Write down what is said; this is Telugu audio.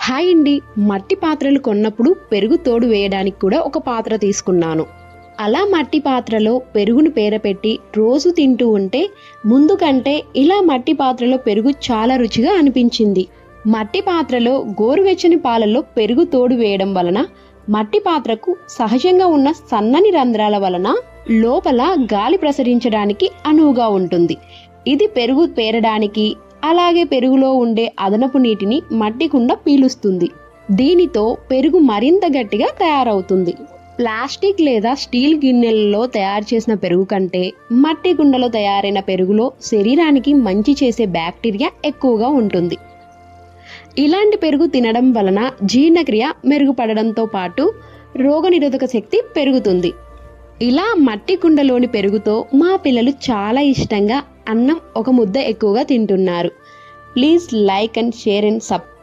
హాయ్ అండి. మట్టి పాత్రలు కొన్నప్పుడు పెరుగు తోడు వేయడానికి కూడా ఒక పాత్ర తీసుకున్నాను. అలా మట్టి పాత్రలో పెరుగును పేరపెట్టి రోజు తింటూ ఉంటే ముందు కంటే ఇలా మట్టి పాత్రలో పెరుగు చాలా రుచిగా అనిపించింది. మట్టి పాత్రలో గోరువెచ్చని పాలలో పెరుగు తోడు వేయడం వలన మట్టి పాత్రకు సహజంగా ఉన్న సన్నని రంధ్రాల వలన లోపల గాలి ప్రసరించడానికి అనువుగా ఉంటుంది. ఇది పెరుగు పేరడానికి అలాగే పెరుగులో ఉండే అదనపు నీటిని మట్టి కుండ పీలుస్తుంది. దీనితో పెరుగు మరింత గట్టిగా తయారవుతుంది. ప్లాస్టిక్ లేదా స్టీల్ గిన్నెలలో తయారు చేసిన పెరుగు కంటే మట్టి కుండలో తయారైన పెరుగులో శరీరానికి మంచి చేసే బ్యాక్టీరియా ఎక్కువగా ఉంటుంది. ఇలాంటి పెరుగు తినడం వలన జీర్ణక్రియ మెరుగుపడడంతో పాటు రోగనిరోధక శక్తి పెరుగుతుంది. ఇలా మట్టి కుండలోని పెరుగుతో మా పిల్లలు చాలా ఇష్టంగా అన్నం ఒక ముద్ద ఎక్కువగా తింటున్నారు. Please like and share and sub